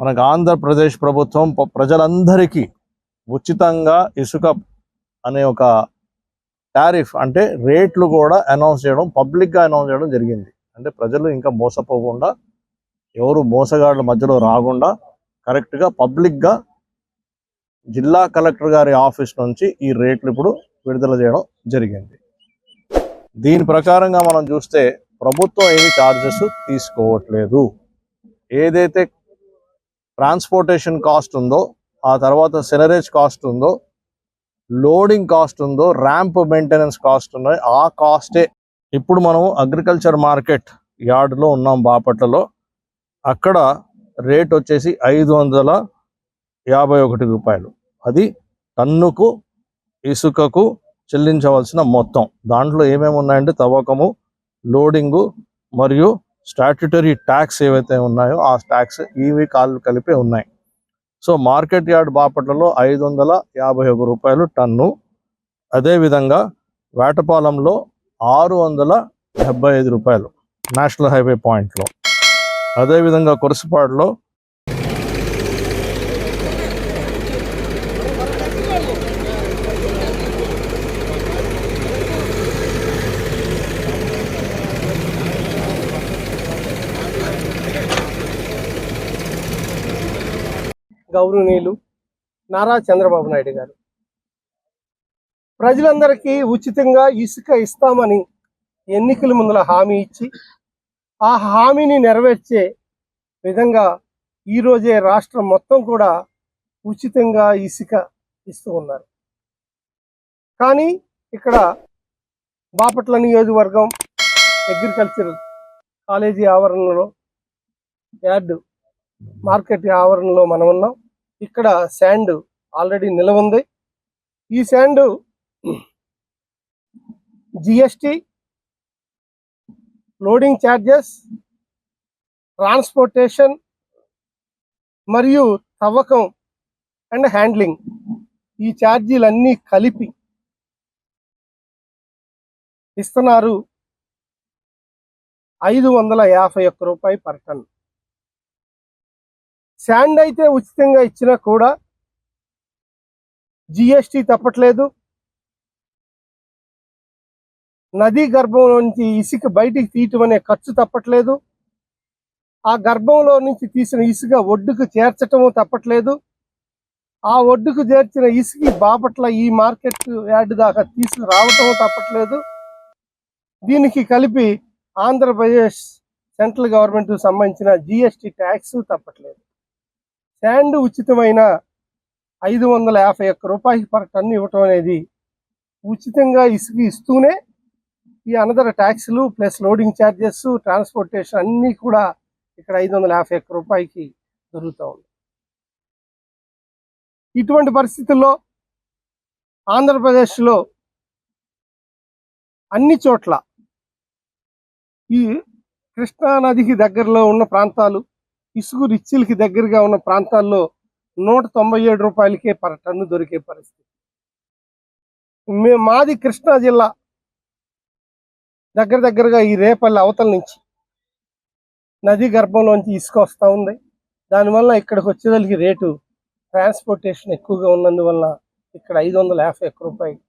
మనకు ఆంధ్రప్రదేశ్ ప్రభుత్వం ప్రజలందరికీ ఉచితంగా ఇసుక అనే ఒక టారిఫ్ అంటే రేట్లు కూడా అనౌన్స్ చేయడం పబ్లిక్గా అనౌన్స్ చేయడం జరిగింది. అంటే ప్రజలు ఇంకా మోసపోకుండా ఎవరు మోసగాళ్ళ మధ్యలో రాకుండా కరెక్ట్గా పబ్లిక్గా జిల్లా కలెక్టర్ గారి ఆఫీస్ నుంచి ఈ రేట్లు ఇప్పుడు విడుదల చేయడం జరిగింది. దీని ప్రకారంగా మనం చూస్తే ప్రభుత్వం ఏమి ఛార్జెస్ తీసుకోవట్లేదు. ఏదైతే ట్రాన్స్పోర్టేషన్ కాస్ట్ ఉందో ఆ తర్వాత సెనరేజ్ కాస్ట్ ఉందో లోడింగ్ కాస్ట్ ఉందో ర్యాంప్ మెయింటెనెన్స్ కాస్ట్ ఉన్నాయి ఆ కాస్టే. ఇప్పుడు మనం అగ్రికల్చర్ మార్కెట్ యార్డ్లో ఉన్నాం బాపట్లలో. అక్కడ రేట్ వచ్చేసి ఐదు వందల యాభై ఒకటి రూపాయలు. అది టన్నుకు ఇసుకకు చెల్లించవలసిన మొత్తం. దాంట్లో ఏమేమి ఉన్నాయంటే తవ్వకము లోడింగు మరియు స్టాట్యుటరీ ట్యాక్స్ ఏవైతే ఉన్నాయో ఆ ట్యాక్స్ ఇవి కాళ్ళు కలిపి ఉన్నాయి. సో మార్కెట్ యార్డ్ బాపట్లలో ఐదు వందల యాభై ఒక రూపాయలు టన్ను. అదేవిధంగా వేటపాలెంలో ఆరు వందల డెబ్బై ఐదు రూపాయలు నేషనల్ హైవే పాయింట్లో. అదేవిధంగా కొరసపాడులో గౌరవనీయులు నారా చంద్రబాబు నాయుడు గారు. ప్రజలందరికీ ఉచితంగా ఇసుక ఇస్తామని ఎన్నికల ముందల హామీ ఇచ్చి ఆ హామీని నెరవేర్చే విధంగా ఈరోజే రాష్ట్రం మొత్తం కూడా ఉచితంగా ఇసుక ఇస్తూ ఉన్నారు. కానీ ఇక్కడ బాపట్ల నియోజకవర్గం అగ్రికల్చర్ కాలేజీ ఆవరణలో యార్డు మార్కెట్ ఆవరణలో మనం ఉన్నాం. ఇక్కడ శాండ్ ఆల్రెడీ నిలవ ఉంది. ఈ sand GST loading charges transportation మరియు తవ్వకం అండ్ హ్యాండ్లింగ్ ఈ ఛార్జీలన్నీ కలిపి ఇస్తున్నారు ఐదు వందల యాభై ఒక్క రూపాయి పర్ టన్. శాండ్ అయితే ఉచితంగా ఇచ్చినా కూడా జిఎస్టి తప్పట్లేదు. నదీ గర్భం నుంచి ఇసుక బయటికి తీయటం అనే ఖర్చు తప్పట్లేదు. ఆ గర్భంలో నుంచి తీసిన ఇసుక ఒడ్డుకు చేర్చటము తప్పట్లేదు. ఆ ఒడ్డుకు చేర్చిన ఇసుక బాపట్ల ఈ మార్కెట్ యార్డ్ దాకా తీసుకురావటం తప్పట్లేదు. దీనికి కలిపి ఆంధ్రప్రదేశ్ సెంట్రల్ గవర్నమెంట్కు సంబంధించిన జిఎస్టి ట్యాక్స్ తప్పట్లేదు. శాండ్ ఉచితమైన ఐదు వందల యాభై ఒక్క రూపాయలు పర్ టన్ను ఇవ్వటం అనేది ఉచితంగా ఇసుక ఇస్తూనే ఈ అనదర్ ట్యాక్స్లు ప్లస్ లోడింగ్ ఛార్జెస్ ట్రాన్స్పోర్టేషన్ అన్నీ కూడా ఇక్కడ ఐదు వందల యాభై ఒక్క రూపాయికి దొరుకుతూ ఉంది. ఇటువంటి పరిస్థితుల్లో ఆంధ్రప్రదేశ్లో అన్ని చోట్ల ఈ కృష్ణా నదికి దగ్గరలో ఉన్న ప్రాంతాలు ఇసుగు రిచ్చిలకి దగ్గరగా ఉన్న ప్రాంతాల్లో నూట తొంభై ఏడు రూపాయలకే పర్ టన్ను దొరికే పరిస్థితి. మే మాది కృష్ణా జిల్లా. దగ్గర దగ్గరగా ఈ రేపల్లి అవతల నుంచి నది గర్భంలోంచి ఇసుక వస్తూ ఉంది. దానివల్ల ఇక్కడికి వచ్చేదానికి రేటు ట్రాన్స్పోర్టేషన్ ఎక్కువగా ఉన్నందువల్ల ఇక్కడ ఐదు వందల యాభై ఒక్క రూపాయలు.